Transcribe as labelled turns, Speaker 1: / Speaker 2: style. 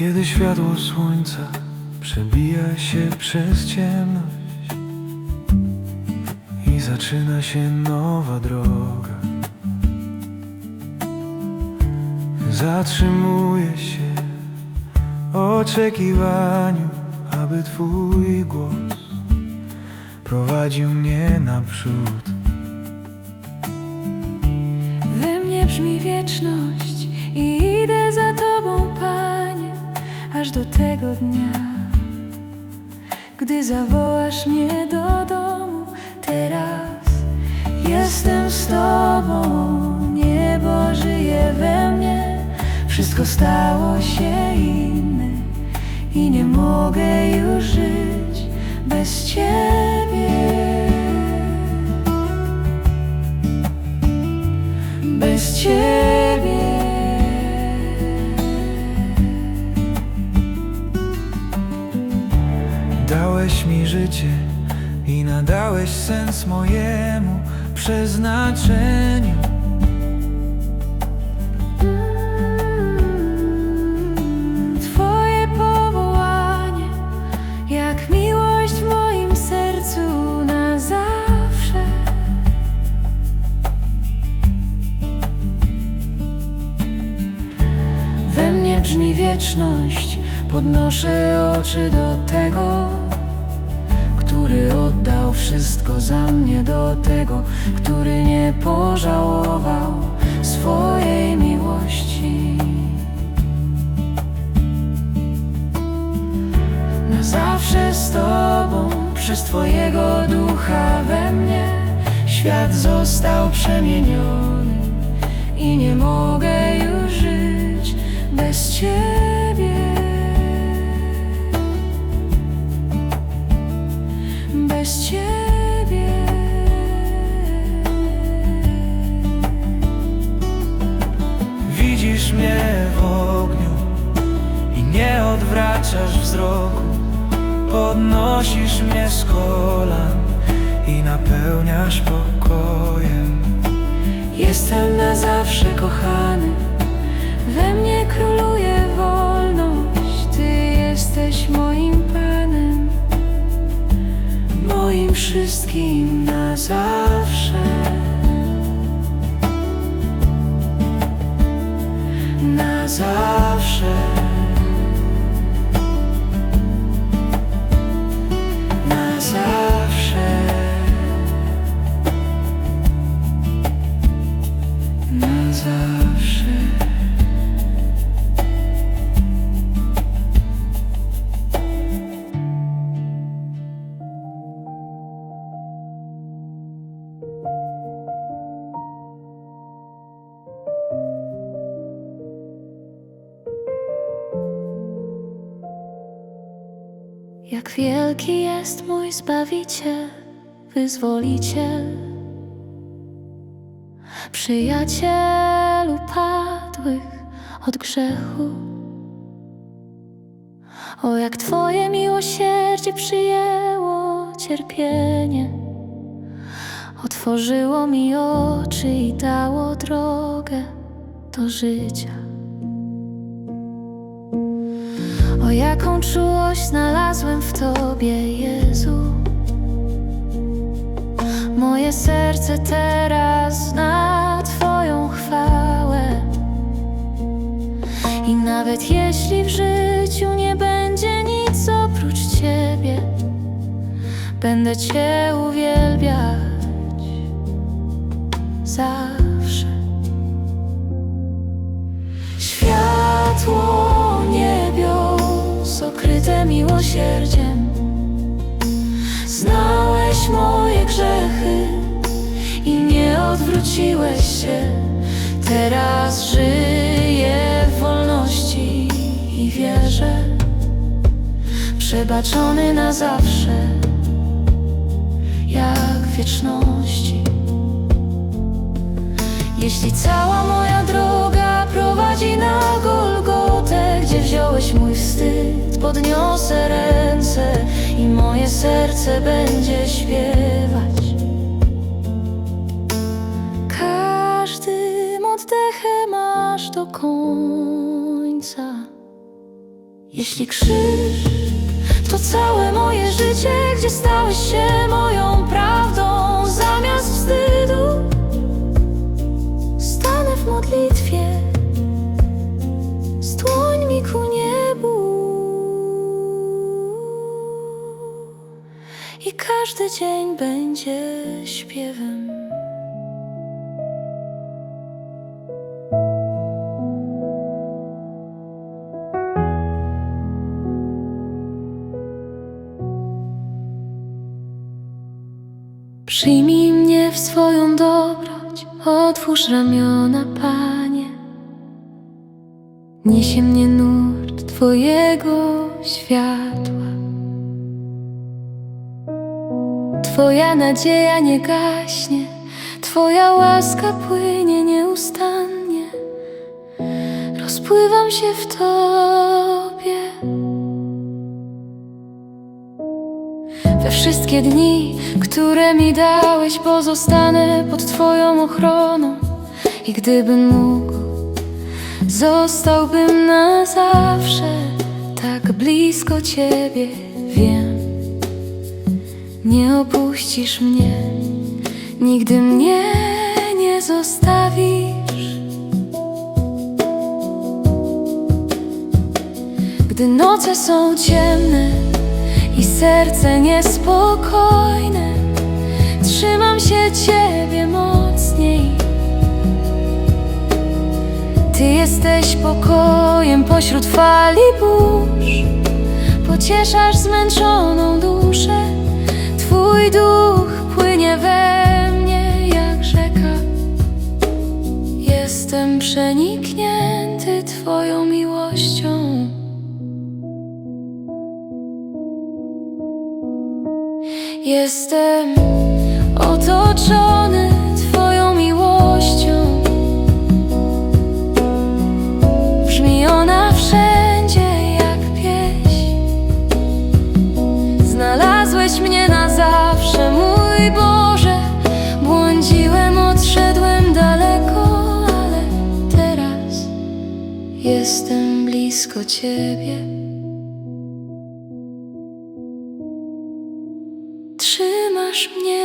Speaker 1: Kiedy światło słońca przebija się przez ciemność i zaczyna się nowa droga. Zatrzymuję się w oczekiwaniu, aby Twój głos prowadził mnie naprzód.
Speaker 2: We mnie brzmi wieczność i idę za Panie, aż do tego dnia, gdy zawołasz mnie do domu. Teraz jestem z Tobą, niebo żyje we mnie, wszystko stało się inne i nie mogę już żyć bez Ciebie. bez ciebie.
Speaker 1: I nadałeś sens mojemu przeznaczeniu.
Speaker 2: Twoje powołanie, jak miłość w moim sercu na zawsze. We mnie brzmi wieczność, podnoszę oczy do tego, który oddał wszystko za mnie, do tego, który nie pożałował swojej miłości. Na zawsze z Tobą, przez Twojego ducha we mnie, świat został przemieniony i nie mogę już
Speaker 1: odwracasz wzroku. Podnosisz mnie z kolan i napełniasz pokojem.
Speaker 2: Jestem na zawsze kochany, Jak wielki jest mój Zbawiciel, Wyzwoliciel, Przyjacielu padłych od grzechu. O, jak Twoje miłosierdzie przyjęło cierpienie, otworzyło mi oczy i dało drogę do życia. Jaką czułość znalazłem w Tobie, Jezu. Moje serce teraz zna Twoją chwałę. I nawet jeśli w życiu nie będzie nic oprócz Ciebie Będę Cię uwielbiać zawsze. Światło okryte miłosierdziem. Znałeś moje grzechy i nie odwróciłeś się. Teraz żyję w wolności i wierzę. Przebaczony na zawsze jak wieczności. Jeśli cała moja droga prowadzi na wziąłeś mój wstyd, podniosę ręce i moje serce będzie śpiewać. Każdym oddechem aż do końca. Jeśli krzyż to całe moje życie, gdzie stałeś się moją prawdą dzień będzie śpiewem. Przyjmij mnie w swoją dobroć, otwórz ramiona, Panie. Niesie mnie nurt Twojego światła. Twoja nadzieja nie gaśnie, Twoja łaska płynie nieustannie. Rozpływam się w Tobie. We wszystkie dni, które mi dałeś, pozostanę pod Twoją ochroną. I gdybym mógł, zostałbym na zawsze tak blisko Ciebie, wiem. Nie opuścisz mnie, nigdy mnie nie zostawisz. Gdy noce są ciemne i serce niespokojne, trzymam się Ciebie mocniej. Ty jesteś pokojem pośród fali burz, pocieszasz zmęczoną duszę. Twój duch płynie we mnie jak rzeka. Jestem przeniknięty Twoją miłością. Jestem otoczony jestem blisko Ciebie. Trzymasz mnie.